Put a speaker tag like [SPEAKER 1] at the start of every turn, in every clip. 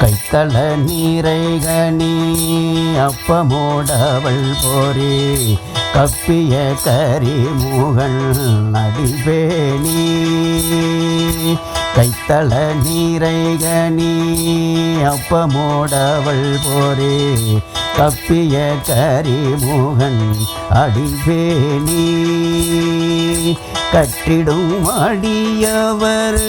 [SPEAKER 1] கைத்தள நீரை கனி அப்பமோடவள் போரே கப்பிய கரிமுகன் நடிபேணி கைத்தள நீரை கனி அப்பமோடவள் போரே கப்பிய கரிமுகன் அடிபேணி கட்டிடும் அடியவர்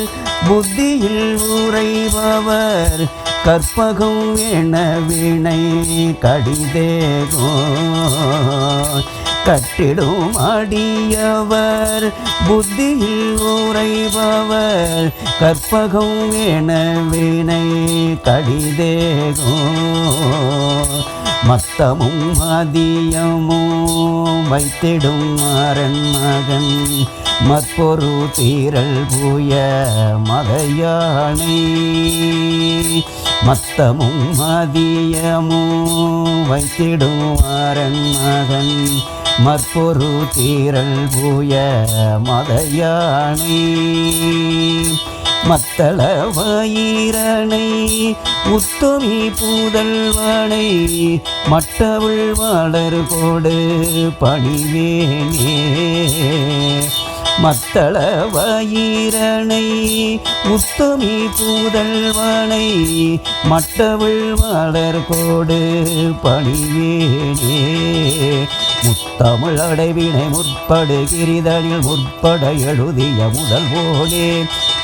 [SPEAKER 1] புத்தியில் உறைபவர் கற்பகம் என வினை கடிதேகோ. கட்டிடும் அடியவர் புத்தியில் உறைபவர் கற்பகம் என வினை கடிதேகோ. மத்தமும் மதியமும் வைத்திடும் அரண் மகன் மற்பொரு தீரல் பூய மதையானை. மத்தமும் மதியமும் வைத்திடும் அரண் மகன். மற்பொரு தீரல் பூய மதையானை. மத்தள வயிறனை உத்தமி பூதல்வனை மட்டவுள் வளர் கோடு பணிவேனே. மத்தள வயிரனை உத்தமி பூதல்வனை மட்டவுள் வளர் கோடு பணிவேனே. முத்தமிழ் அடைவினை முற்படு கிரிதனில் முற்பட எழுதிய முதல் போலே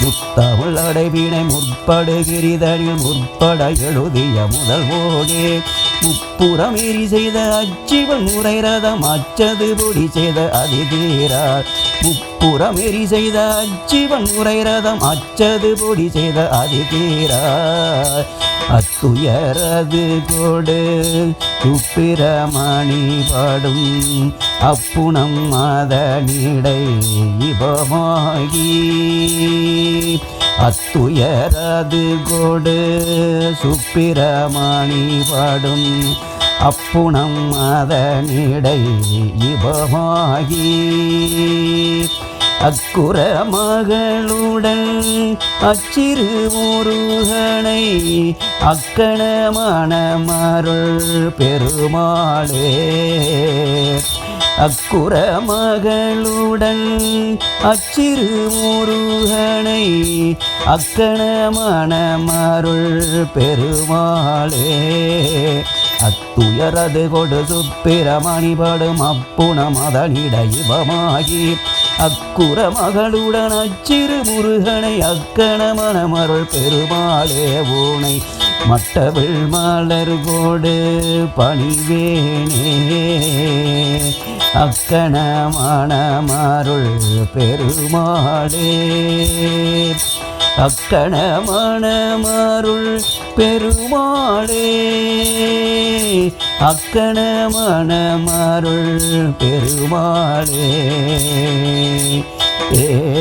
[SPEAKER 1] முத்தமிழ் அடைவினை முற்படுகிரிதனில் முற்பட எழுதிய முதல் போலே முப்புறம் எரி செய்த அச்சிவன் முறை ரதம் அச்சது பொடி செய்த அதிதீரார். முப்புறம் எரி செய்த அச்சிவன் முறை ரதம் அச்சது பொடி செய்த அதிதீரார். அத்துயரது கொடு துப்பிரமணி பாடும் அப்புணம் மதனிடை இபமாகி அத்துயரது கொடு சுப்பிரமணி பாடும் அப்புணம் மதனிடை இபமாகி அக்குற மகளுடன் அச்சிறு முருகனை அக்கணமான மருள் பெருமாளே. அக்குற மகளுடன் அச்சிறு முருகனை அக்கணமான மருள் பெருமாளே. அத்துயரது கொடு சுப்பிரமணிபடும் அப்புணம் அதனிடைவமாகி அக்குற மகளுடன் அச்சிறு முருகனை அக்கணமன மருள் பெருமாளே. ஊனை மட்டவிள் மலர் கோடு பணிவேனே. அக்கணமானமாருள் பெருமாளே. அக்கணமானமாருள் பெருமாளே. அக்கணமானமாருள் பெருமாளே. ஏ